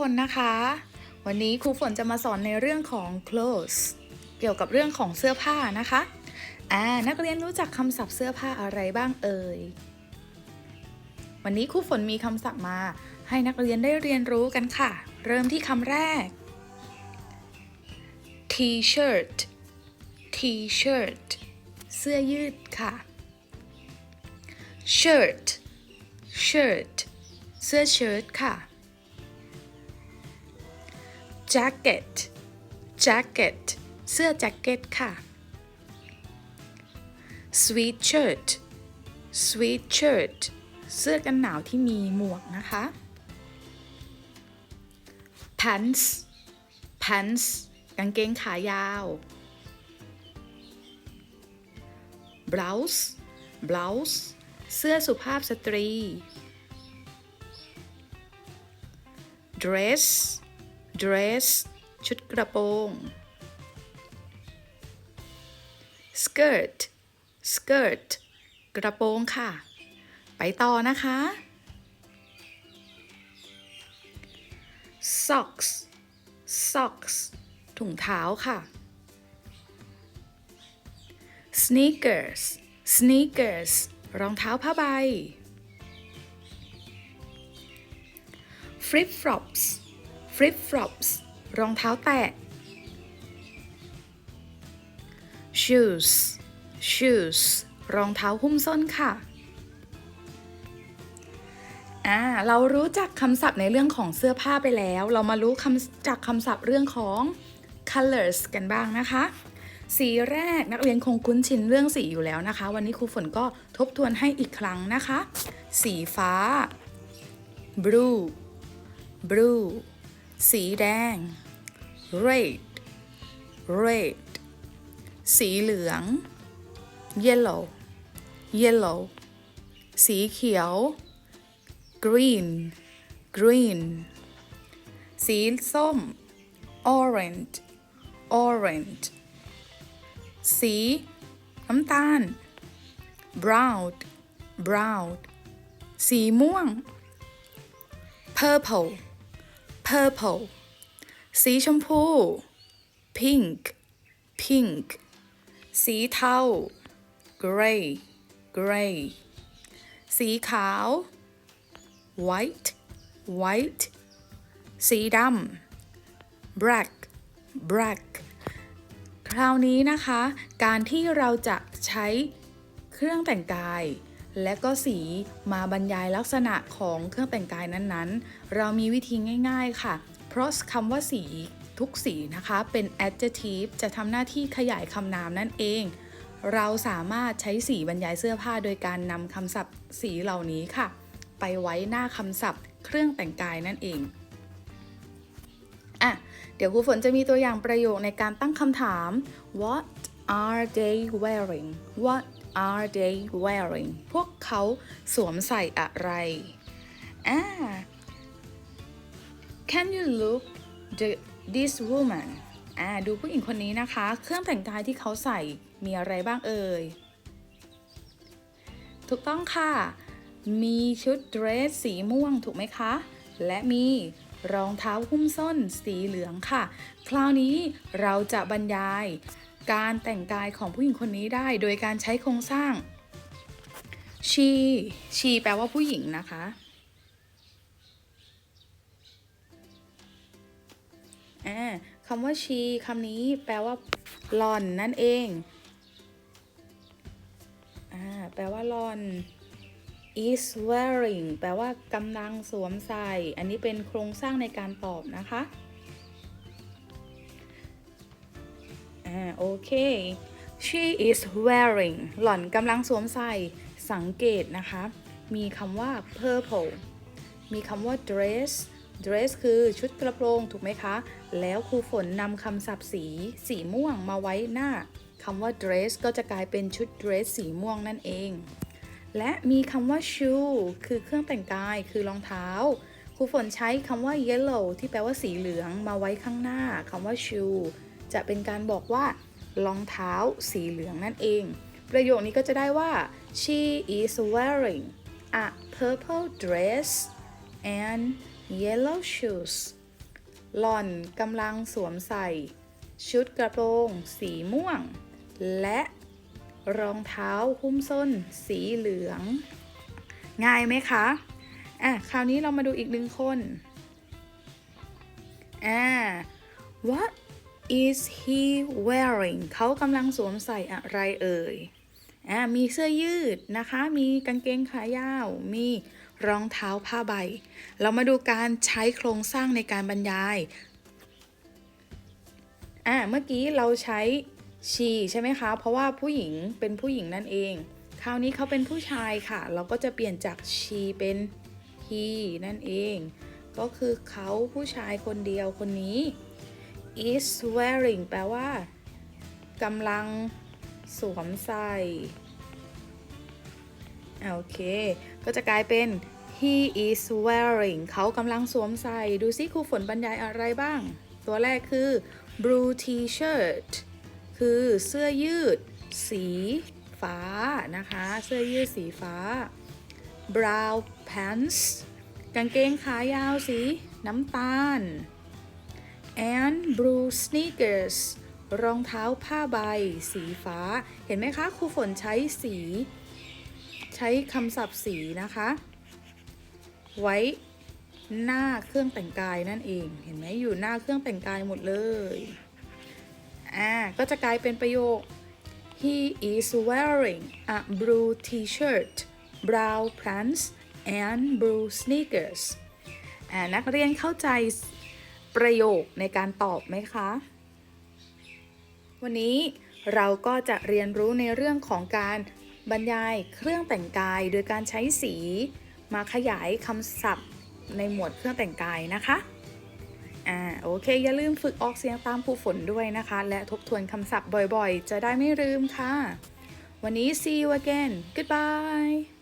คนนะคะ วันนี้ครูฝนจะมาสอนในเรื่องของ clothes เกี่ยวกับเรื่องของเสื้อผ้านะคะอ่านักเรียนรู้จักคำศัพท์เสื้อผ้าอะไรบ้างเอ่ย วันนี้ครูฝนมีคำศัพท์มา ให้นักเรียนได้เรียนรู้กันค่ะ เริ่มที่คำแรก t-shirt t-shirt เสื้อยืดค่ะ shirt shirt เสื้อเชิ้ตค่ะ jacket jacket เสื้อแจ็คเก็ตค่ะ sweatshirt sweatshirt เสื้อกันหนาวที่มีหมวกนะคะ pants pants กางเกงขายาว blouse blouse เสื้อสุภาพสตรี dress dress ชุดกระโปรง skirt skirt กระโปรงค่ะ ไปต่อนะคะ socks socks ถุงเท้าค่ะ sneakers sneakers รองเท้าผ้าใบ flip flops flip flops รองเท้าแตะ shoes shoes รองเท้าหุ้มส้นค่ะอ่าเรารู้จักคำศัพท์ในเรื่องของเสื้อผ้าไปแล้ว เรามารู้คำจากคำศัพท์เรื่องของ colors กันบ้างนะคะ สีแรกนักเรียนคงคุ้นชินเรื่องสีอยู่แล้วนะคะ วันนี้ครูฝนก็ทบทวนให้อีกครั้งนะคะ สีฟ้า blue blue สีแดง red red สีเหลือง yellow yellow สีเขียว green green สีส้ม orange orange สีน้ำตาล brown brown สีม่วง purple purple สีชมพู pink pink สีเทา gray gray สีขาว white white สีดำ black black คราวนี้นะคะ การที่เราจะใช้เครื่องแต่งกาย และก็สีมาบรรยายลักษณะของเครื่องแต่งกายนั้นๆ เรามีวิธีง่าย ๆค่ะ เพราะคำว่าสีทุกสีนะคะเป็น adjective จะทำหน้าที่ขยายคำนามนั่นเอง เราสามารถใช้สีบรรยายเสื้อผ้าโดยการนำคำศัพท์สีเหล่านี้ค่ะ ไปไว้หน้าคำศัพท์ เครื่องแต่งกายนั่นเองอะเดี๋ยวครูฝนจะมีตัวอย่างประโยคในการตั้งคำถาม What are they wearing What are they wearing พวกเขาสวมใส่อะไรอ่า Can you look the this woman อ่าดูผู้หญิงคนนี้นะคะ เครื่องแต่งกายที่เขาใส่มีอะไรบ้างเอ่ย ถูกต้องค่ะ มีชุดเดรสสีม่วงถูกไหมคะ และมีรองเท้าหุ้มส้นสีเหลืองค่ะ คราวนี้เราจะบรรยาย การแต่งกายของผู้หญิงคนนี้ได้ โดยการใช้โครงสร้าง she she แปลว่าผู้หญิงนะคะ คำว่า she คำนี้แปลว่าหลอนนั่นเอง แปลว่าหลอน is wearing แปลว่ากำลังสวมใส่ อันนี้เป็นโครงสร้างในการตอบนะคะ อ่าโอเค she is wearing หล่อนกำลังสวมใส่สังเกตนะคะ มีคำว่า purple มีคำว่า dress dress คือชุดกระโปรงถูกไหมคะ แล้วครูฝนนำคำศัพท์สีสีม่วงมาไว้หน้าคำว่า dress ก็จะกลายเป็นชุด dress สีม่วงนั่นเอง และมีคำว่า shoe คือเครื่องแต่งกายคือรองเท้า ครูฝนใช้คำว่า yellow ที่แปลว่าสีเหลืองมาไว้ข้างหน้าคำว่า shoe จะเป็นการบอกว่ารองเท้าสีเหลืองนั่นเอง ประโยคนี้ก็จะได้ว่า she is wearing a purple dress and yellow shoes หล่อนกำลังสวมใส่ ชุดกระโปรงสีม่วง และรองเท้าหุ้มส้น สีเหลือง ง่ายไหมคะอะคราวนี้เรามาดูอีกหนึ่งคนอ่า what is he wearing เขากำลังสวมใส่อะไรเอ่ยอ่ามีเสื้อยืดนะคะ มีกางเกงขายาว มีรองเท้าผ้าใบ เรามาดูการใช้โครงสร้างในการบรรยายอ่าเมื่อกี้เราใช้ she ใช่ไหมคะ เพราะว่าผู้หญิงเป็นผู้หญิงนั่นเอง คราวนี้เขาเป็นผู้ชายค่ะ เราก็จะเปลี่ยนจาก she เป็น he นั่นเอง ก็คือเขาผู้ชายคนเดียวคนนี้ is wearing แปลว่ากำลังสวมใส่โอเค ก็จะกลายเป็น he is wearing เขากำลังสวมใส่ ดูซิครูฝนบรรยายอะไรบ้าง ตัวแรกคือ blue t-shirt คือเสื้อยืด สีฟ้านะคะ เสื้อยืดสีฟ้า brown pants กางเกงขายาวสีน้ำตาล and blue sneakers รองเท้าผ้าใบ สีฟ้า เห็นไหมคะครูฝนใช้สี ใช้คำศัพท์สีนะคะ ไว้หน้าเครื่องแต่งกายนั่นเอง เห็นไหมอยู่หน้าเครื่องแต่งกายหมดเลยอ่าก็จะกลายเป็นประโยค He is wearing a blue t-shirt brown pants and blue sneakers อ่านักเรียนเข้าใจ ประโยคในการตอบไหมคะ วันนี้เราก็จะเรียนรู้ในเรื่องของการบรรยายเครื่องแต่งกาย โดยการใช้สี มาขยายคำศัพท์ในหมวดเครื่องแต่งกายนะคะอ่าโอเค อย่าลืมฝึกออกเสียงตามผู้ฝนด้วยนะคะ และทบทวนคำศัพท์บ่อยๆ จะได้ไม่ลืมค่ะ วันนี้ see you again goodbye